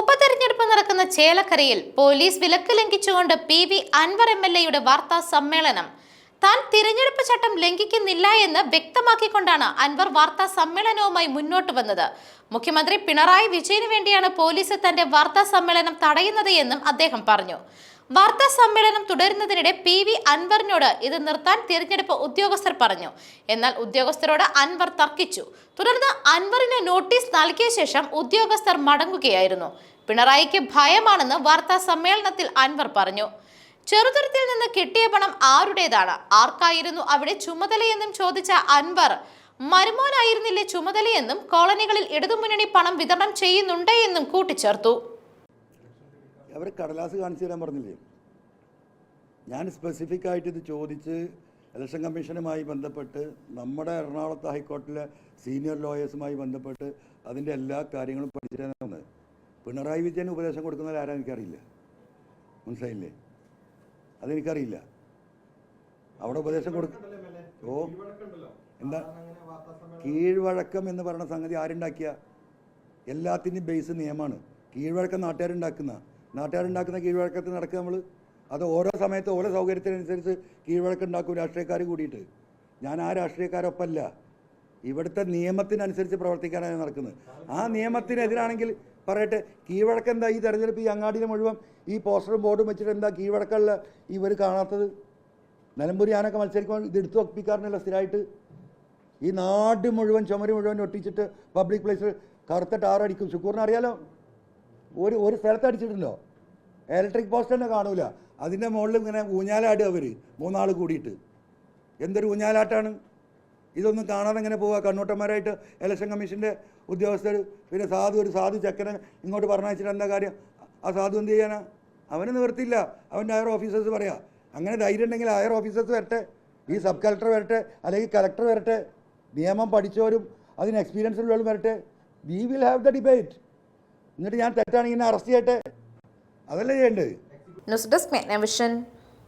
ഉപതെരഞ്ഞെടുപ്പ് നടക്കുന്ന ചേലക്കരയിൽ പോലീസ് വിലക്ക് ലംഘിച്ചുകൊണ്ട് P V Anvar M L എയുടെ വാർത്താ സമ്മേളനം. താൻ തിരഞ്ഞെടുപ്പ് ചട്ടം ലംഘിക്കുന്നില്ല എന്ന് വ്യക്തമാക്കിക്കൊണ്ടാണ് അൻവർ വാർത്താ സമ്മേളനവുമായി മുന്നോട്ട് വന്നത്. മുഖ്യമന്ത്രി പിണറായി വിജയന് വേണ്ടിയാണ് പോലീസ് തന്റെ വാർത്താ സമ്മേളനം തടയുന്നത് എന്നും അദ്ദേഹം പറഞ്ഞു. വാർത്താ സമ്മേളനം തുടരുന്നതിനിടെ പി വി അൻവറിനോട് ഇത് നിർത്താൻ തിരഞ്ഞെടുപ്പ് ഉദ്യോഗസ്ഥർ പറഞ്ഞു. എന്നാൽ ഉദ്യോഗസ്ഥരോട് അൻവർ തർക്കിച്ചു. തുടർന്ന് അൻവറിന് നോട്ടീസ് നൽകിയ ശേഷം ഉദ്യോഗസ്ഥർ മടങ്ങുകയായിരുന്നു. പിണറായിക്ക് ഭയമാണെന്ന് വാർത്താ സമ്മേളനത്തിൽ അൻവർ പറഞ്ഞു. ചെറുതുരത്തിൽ നിന്ന് കിട്ടിയ പണം ആരുടേതാണ്? ആർക്കായിരുന്നു അവിടെ ചുമതലയെന്നും ചോദിച്ച അൻവർ മരുമോനായിരുന്നില്ലേ ചുമതലയെന്നും കോളനികളിൽ ഇടതുമുന്നണി പണം വിതരണം ചെയ്യുന്നുണ്ട് എന്നും കൂട്ടിച്ചേർത്തു. അവർ കടലാസ് കാണിച്ചു തരാൻ പറഞ്ഞില്ലേ? ഞാൻ സ്പെസിഫിക് ആയിട്ട് ഇത് ചോദിച്ച് ഇലക്ഷൻ കമ്മീഷനുമായി ബന്ധപ്പെട്ട് നമ്മുടെ എറണാകുളത്ത് ഹൈക്കോർട്ടിലെ സീനിയർ ലോയേഴ്സുമായി ബന്ധപ്പെട്ട് അതിന്റെ എല്ലാ കാര്യങ്ങളും പഠിച്ചിട്ടാണ് പിണറായി വിജയൻ ഉപദേശം കൊടുക്കുന്നത് ആരാ എനിക്കറിയില്ല. മനസ്സിലായില്ലേ? അതെനിക്കറിയില്ല. അവിടെ ഉപദേശം കൊടുക്കും ഓ എന്താ? കീഴ്വഴക്കം എന്ന് പറയുന്ന സംഗതി ആരുണ്ടാക്കിയ? എല്ലാത്തിന്റെയും ബേസ് നിയമമാണ്. കീഴ്വഴക്കം നാട്ടുകാരുണ്ടാക്കുന്ന. നാട്ടുകാരുണ്ടാക്കുന്ന കീഴ്വഴക്കത്തിൽ നടക്കുക നമ്മൾ അത് ഓരോ സമയത്ത് ഓരോ സൗകര്യത്തിനനുസരിച്ച് കീഴ്വഴക്കം ഉണ്ടാക്കും രാഷ്ട്രീയക്കാർ കൂടിയിട്ട്. ഞാൻ ആ രാഷ്ട്രീയക്കാരൊപ്പമല്ല ഇവിടുത്തെ നിയമത്തിനനുസരിച്ച് പ്രവർത്തിക്കാനാണ് നടക്കുന്നത്. ആ നിയമത്തിനെതിരാണെങ്കിൽ പറയട്ടെ കീഴ്വഴക്കം എന്താ ഈ തെരഞ്ഞെടുപ്പ് ഈ അങ്ങാടിയിൽ മുഴുവൻ ഈ പോസ്റ്ററും ബോർഡും വെച്ചിട്ട് എന്താ കീഴ്വഴക്കമുള്ള ഇവർ കാണാത്തത്? നിലമ്പൂർ ഞാനൊക്കെ മത്സരിക്കുമ്പോൾ ഇത് എടുത്തു ഒപ്പിക്കാറിനല്ല സ്ഥിരമായിട്ട്. ഈ നാട് മുഴുവൻ ചുമര് മുഴുവൻ ഒട്ടിച്ചിട്ട് പബ്ലിക് പ്ലേസിൽ കറുത്ത ടാറടിക്കും. ശുക്കൂറിന് അറിയാലോ? ഒരു ഒരു സ്ഥലത്ത് അടിച്ചിട്ടുണ്ടോ ഇലക്ട്രിക് പോസ്റ്റ് തന്നെ കാണൂല. അതിന്റെ മുകളിൽ ഇങ്ങനെ ഊഞ്ഞാലാടുക അവർ മൂന്നാൾ കൂടിയിട്ട്. എന്തൊരു ഊഞ്ഞാലാട്ടാണ്? ഇതൊന്നും കാണാതെ ഇങ്ങനെ പോവുക കണ്ണൂട്ടന്മാരായിട്ട് ഇലക്ഷൻ കമ്മീഷന്റെ ഉദ്യോഗസ്ഥർ പിന്നെ സാധു ഒരു സാധു ചക്കനെ ഇങ്ങോട്ട് പറഞ്ഞയച്ചിട്ട് എന്താ കാര്യം? ആ സാധു എന്ത് ചെയ്യാനാ? അവന് നിവർത്തില്ല അവന്റെ ഹയർ ഓഫീസേഴ്സ് പറയാം. അങ്ങനെ ധൈര്യം ഉണ്ടെങ്കിൽ ഹയർ ഓഫീസേഴ്സ് വരട്ടെ. ഈ സബ് കളക്ടർ വരട്ടെ. അല്ലെങ്കിൽ കളക്ടർ വരട്ടെ. നിയമം പഠിച്ചവരും അതിന് എക്സ്പീരിയൻസ് ഉള്ളവരും വരട്ടെ. We will have the debate എന്നിട്ട് ഞാൻ തെറ്റാണെങ്കിൽ എന്നെ അറസ്റ്റ് ചെയ്യട്ടെ? അതല്ലേ ചെയ്യേണ്ടത്? News desk vision